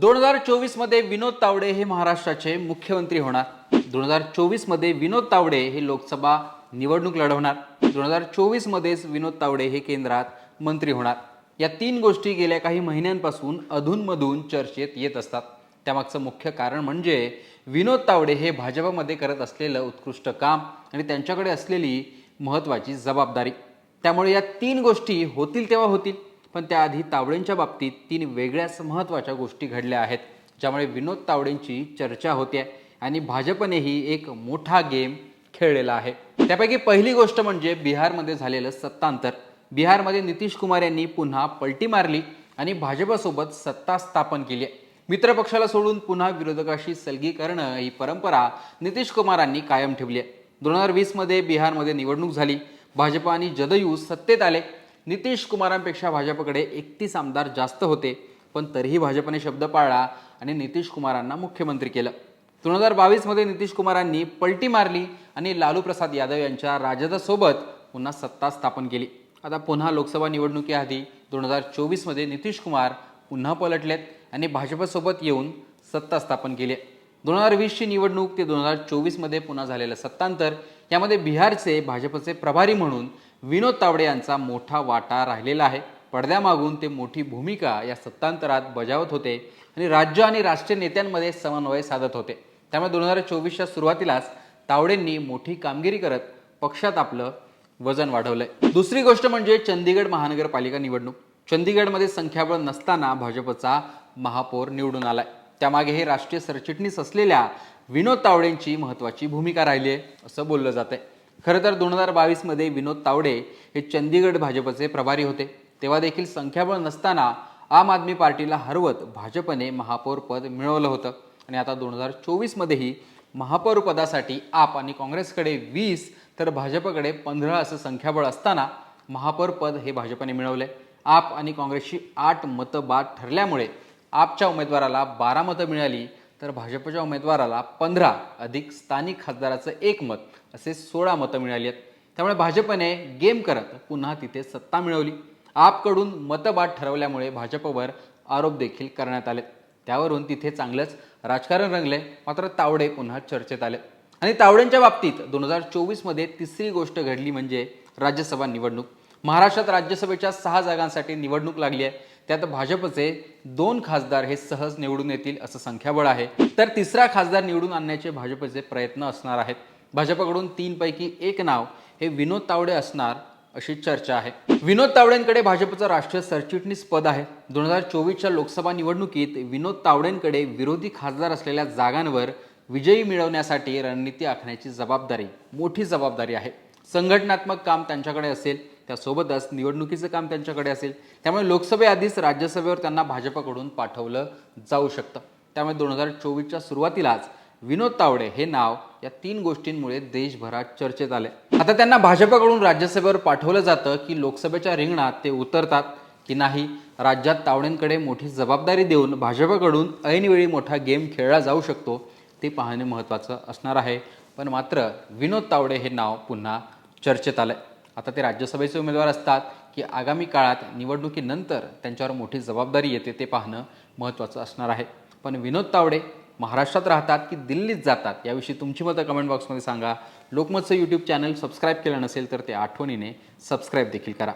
दोन हजार चोवीसमध्ये विनोद तावडे हे महाराष्ट्राचे मुख्यमंत्री होणार. दोन हजार चोवीसमध्ये विनोद तावडे हे लोकसभा निवडणूक लढवणार. दोन हजार चोवीसमध्येच विनोद तावडे हे केंद्रात मंत्री होणार. या तीन गोष्टी गेल्या काही महिन्यांपासून अधूनमधून चर्चेत येत असतात. त्यामागचं मुख्य कारण म्हणजे विनोद तावडे हे भाजपमध्ये करत असलेलं उत्कृष्ट काम आणि त्यांच्याकडे असलेली महत्त्वाची जबाबदारी. त्यामुळे या तीन गोष्टी होतील तेव्हा होतील. पण त्याआधी तावडेंच्या बाबतीत तीन वेगळ्याच महत्त्वाच्या गोष्टी घडल्या आहेत ज्यामुळे विनोद तावडेंची चर्चा होते आणि भाजपनेही एक मोठा गेम खेळलेला आहे. त्यापैकी पहिली गोष्ट म्हणजे बिहारमध्ये झालेलं सत्तांतर. बिहारमध्ये नितीश कुमार यांनी पुन्हा पलटी मारली आणि भाजपसोबत सत्ता स्थापन केली आहे. मित्रपक्षाला सोडून पुन्हा विरोधकाशी सलगी करणं ही परंपरा नितीश कुमारांनी कायम ठेवली आहे. दोन हजार वीसमध्ये बिहारमध्ये निवडणूक झाली. भाजप आणि जदयू सत्तेत आले. नितीश कुमारांपेक्षा भाजपकडे एकतीस आमदार जास्त होते पण तरीही भाजपने शब्द पाळला आणि नितीश कुमारांना मुख्यमंत्री केलं. दोन हजार बावीसमध्ये नितीश कुमारांनी पलटी मारली आणि लालू प्रसाद यादव यांच्या राजदासोबत पुन्हा सत्ता स्थापन केली. आता पुन्हा लोकसभा निवडणुकीआधी दोन हजार चोवीसमध्ये नितीश कुमार पुन्हा पलटलेत आणि भाजपसोबत येऊन सत्ता स्थापन केली आहे. दोन हजार वीसची निवडणूक ते दोन हजार चोवीसमध्ये पुन्हा झालेलं सत्तांतर यामध्ये बिहारचे भाजपचे प्रभारी म्हणून विनोद तावडे यांचा मोठा वाटा राहिलेला आहे. पडद्यामागून ते मोठी भूमिका या सत्तांतरात बजावत होते आणि राज्य आणि राष्ट्रीय नेत्यांमध्ये समन्वय साधत होते. त्यामुळे दोन हजार चोवीसच्या सुरुवातीलाच तावडेंनी मोठी कामगिरी करत पक्षात आपलं वजन वाढवलंय. दुसरी गोष्ट म्हणजे चंदीगड महानगरपालिका निवडणूक. चंदीगडमध्ये संख्याबळ नसताना भाजपचा महापौर निवडून आलाय. त्यामागे हे राष्ट्रीय सरचिटणीस असलेल्या विनोद तावडेंची महत्त्वाची भूमिका राहिली आहे असं बोललं जातं आहे खरं तर दोन हजार बावीसमध्ये विनोद तावडे हे चंदीगड भाजपचे प्रभारी होते. तेव्हा देखील संख्याबळ नसताना आम आदमी पार्टीला हरवत भाजपने महापौर पद मिळवलं होतं. आणि आता दोन हजार चोवीसमध्येही महापौर पदासाठी आप आणि काँग्रेसकडे वीस तर भाजपकडे पंधरा असं संख्याबळ असताना महापौर पद हे भाजपने मिळवले आप आणि काँग्रेसची आठ मतं बाद ठरल्यामुळे आपच्या उमेदवाराला बारा मतं मिळाली तर भाजपच्या उमेदवाराला पंधरा अधिक स्थानिक खासदाराचं एक मत असे सोळा मतं मिळाली आहेत. त्यामुळे भाजपने गेम करत पुन्हा तिथे सत्ता मिळवली. आपकडून मतबाद ठरवल्यामुळे भाजपवर आरोप देखील करण्यात आले त्यावरून तिथे चांगलंच राजकारण रंगले मात्र तावडे पुन्हा चर्चेत आले. आणि तावडेंच्या बाबतीत दोन हजार चोवीसमध्ये तिसरी गोष्ट घडली म्हणजे राज्यसभा निवडणूक. महाराष्ट्रात राज्यसभेच्या सहा जागांसाठी निवडणूक लागली आहे. त्यात भाजपचे दोन खासदार हे सहज निवडून येतील असं संख्याबळ आहे. तर तिसरा खासदार निवडून आणण्याचे भाजपचे प्रयत्न असणार आहेत. भाजपकडून तीनपैकी एक नाव हे विनोद तावडे असणार अशी चर्चा आहे. विनोद तावडेंकडे भाजपचं राष्ट्रीय सरचिटणीस पद आहे. दोन हजार चोवीसच्या लोकसभा निवडणुकीत विनोद तावडेंकडे विरोधी खासदार असलेल्या जागांवर विजयी मिळवण्यासाठी रणनीती आखण्याची जबाबदारी मोठी जबाबदारी आहे. संघटनात्मक काम त्यांच्याकडे असेल त्यासोबतच निवडणुकीचं काम त्यांच्याकडे असेल त्यामुळे लोकसभेआधीच राज्यसभेवर त्यांना भाजपकडून पाठवलं जाऊ शकतं. त्यामुळे दोन हजार चोवीसच्या सुरुवातीलाच विनोद तावडे हे नाव या तीन गोष्टींमुळे देशभरात चर्चेत आले. आता त्यांना भाजपकडून राज्यसभेवर पाठवलं जातं की लोकसभेच्या रिंगणात ते उतरतात की नाही राज्यात तावडेंकडे मोठी जबाबदारी देऊन भाजपकडून ऐनवेळी मोठा गेम खेळला जाऊ शकतो ते पाहणे महत्त्वाचं असणार आहे. पण मात्र विनोद तावडे हे नाव पुन्हा चर्चेत आलंय. आता ते राज्यसभेचे उमेदवार असतात की आगामी काळात निवडणुकीनंतर त्यांच्यावर मोठी जबाबदारी येते ते पाहणं महत्त्वाचं असणार आहे. पण विनोद तावडे महाराष्ट्रात राहतात की दिल्लीत जातात याविषयी तुमची मतं कमेंट बॉक्समध्ये सांगा. लोकमतचं यूट्यूब चॅनल सबस्क्राईब केलं नसेल तर ते आठवणीने सबस्क्राईब देखील करा.